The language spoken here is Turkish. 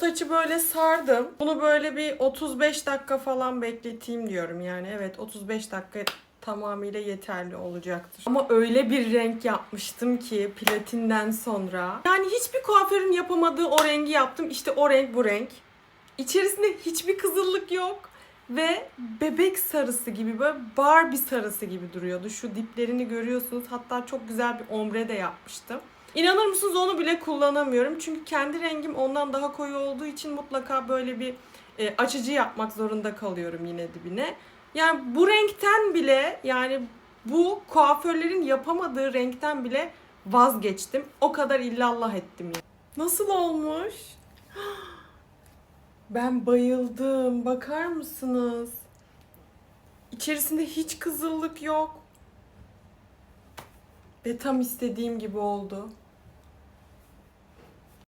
saçı böyle sardım. Bunu böyle bir 35 dakika falan bekleteyim diyorum yani. Evet 35 dakika tamamıyla yeterli olacaktır. Ama öyle bir renk yapmıştım ki platinden sonra. Yani hiçbir kuaförün yapamadığı o rengi yaptım. İşte o renk bu renk. İçerisinde hiçbir kızıllık yok. Ve bebek sarısı gibi böyle Barbie sarısı gibi duruyordu. Şu diplerini görüyorsunuz. Hatta çok güzel bir ombre de yapmıştım. İnanır mısınız onu bile kullanamıyorum. Çünkü kendi rengim ondan daha koyu olduğu için mutlaka böyle bir e, açıcı yapmak zorunda kalıyorum yine dibine. Yani bu renkten bile yani bu kuaförlerin yapamadığı renkten bile vazgeçtim. O kadar illallah ettim ya. Nasıl olmuş? Ben bayıldım. Bakar mısınız? İçerisinde hiç kızıllık yok. Ve tam istediğim gibi oldu.